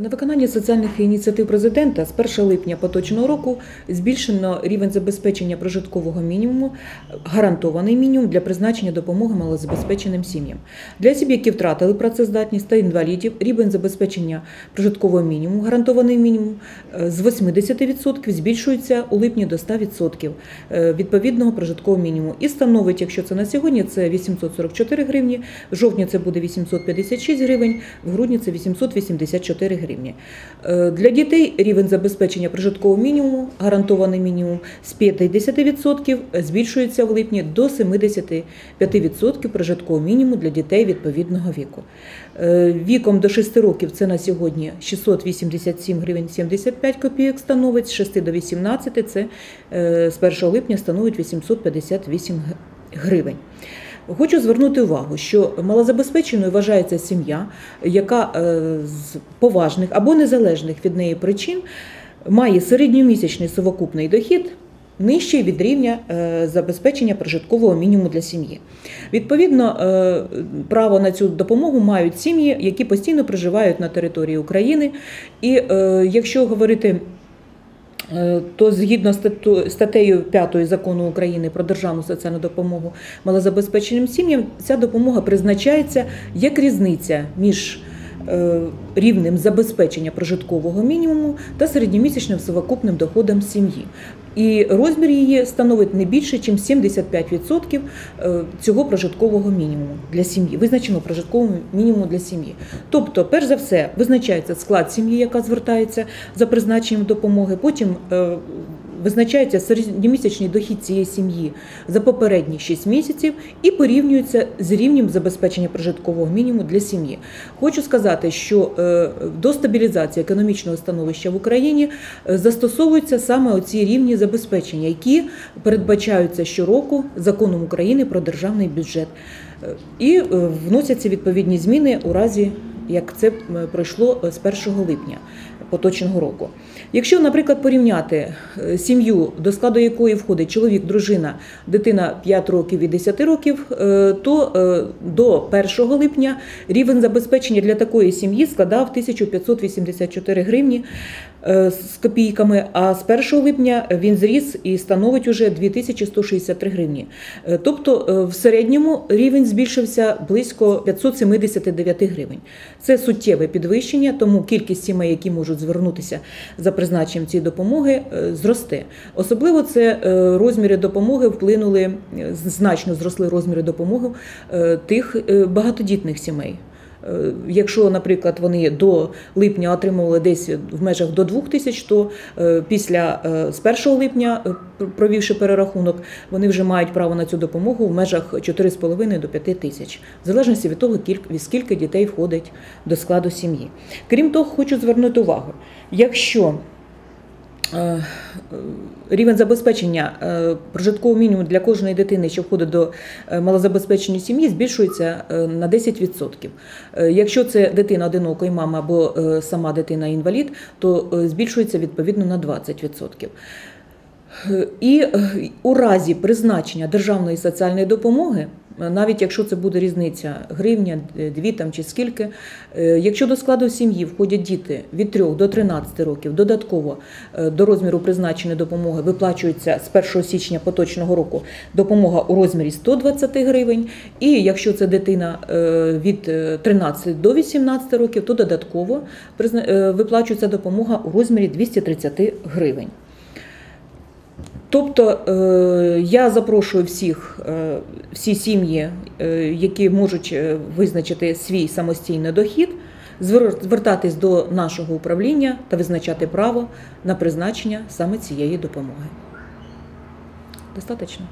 На виконання соціальних ініціатив президента з 1 липня поточного року збільшено рівень забезпечення прожиткового мінімуму, гарантований мінімум для призначення допомоги малозабезпеченим сім'ям. Для осіб, які втратили працездатність та інвалідів, рівень забезпечення прожиткового мінімуму, гарантований мінімум е, з 80% збільшується у липні до 100% е, відповідного прожиткового мінімуму і становить, якщо це на сьогодні, це 844 гривні, в жовтні це буде 856 гривень, в грудні це 884 гривні. Е, Для дітей рівень забезпечення прожиткового мінімуму, гарантований мінімум з 50% збільшується в липні до 75% прожиткового мінімуму для дітей відповідного віку. Е, Віком до 6 років це на сьогодні 687 гривень 75 копійок становить, з 6 до 18 це е, з 1 липня становить 858 гривень. Хочу звернути увагу, що малозабезпеченою вважається сім'я, яка е, з поважних або незалежних від неї причин має середньомісячний совокупний дохід нижчий від рівня е, забезпечення прожиткового мінімуму для сім'ї. Відповідно, е, право на цю допомогу мають сім'ї, які постійно проживають на території України. І якщо говорити то згідно стату- статтею 5 закону України про державну соціальну допомогу малозабезпеченим сім'ям, ця допомога призначається як різниця між е, рівнем забезпечення прожиткового мінімуму та середньомісячним совокупним доходом сім'ї. І розмір її становить не більше, ніж 75% е, цього прожиткового мінімуму для сім'ї, визначеного прожиткового мінімуму для сім'ї. Тобто, перш за все, визначається склад сім'ї, яка звертається за призначенням допомоги. Потім е, визначається середньомісячний дохід цієї сім'ї за попередні 6 місяців і порівнюється з рівнем забезпечення прожиткового мінімуму для сім'ї. Хочу сказати, що е, до стабілізації економічного становища в Україні е, застосовуються саме оці рівні забезпечення, які передбачаються щороку законом України про державний бюджет. Е, І вносяться відповідні зміни у разі, як це пройшло з 1 липня поточного року. Якщо, наприклад, порівняти е, сім'ю, до складу якої входить чоловік, дружина, дитина 5 років і 10 років, е, то е, до 1 липня рівень забезпечення для такої сім'ї складав 1584 гривні з копійками, а з 1 липня він зріс і становить уже 2163 гривні. Е, Тобто е, в середньому рівень збільшився близько 579 гривень. Це суттєве підвищення, тому кількість сімей, які можуть звернутися за призначенням цієї допомоги, е, зросте. Особливо це е, розміри допомоги вплинули е, значно зросли розміри допомоги е, тих е, багатодітних сімей. Е, Якщо, наприклад, вони до липня отримували десь в межах до 2 тисяч, то е, після е, з 1 липня, провівши перерахунок, вони вже мають право на цю допомогу в межах 4,5 до 5 тисяч, в залежності від того, кіль- скільки дітей входить до складу сім'ї. Крім того, хочу звернути увагу, якщо рівень забезпечення е, прожиткового мінімуму для кожної дитини, що входить до е, малозабезпеченої сім'ї, збільшується е, на 10%. Е, Якщо це дитина одинокої мами або е, сама дитина інвалід, то е, збільшується відповідно на 20%. Е, І е, у разі призначення державної соціальної допомоги, е, навіть якщо це буде різниця гривня, дві там чи скільки, е, якщо до складу сім'ї входять діти від 3 до 13 років, додатково е, до розміру призначеної допомоги виплачується з 1 січня поточного року допомога у розмірі 120 гривень. І якщо це дитина е, від е, 13 до 18 років, то додатково виплачується допомога у розмірі 230 гривень. Тобто е, я запрошую всіх, е, всі сім'ї, е, які можуть визначити свій самостійний дохід, звертатись до нашого управління та визначати право на призначення саме цієї допомоги. Достаточно?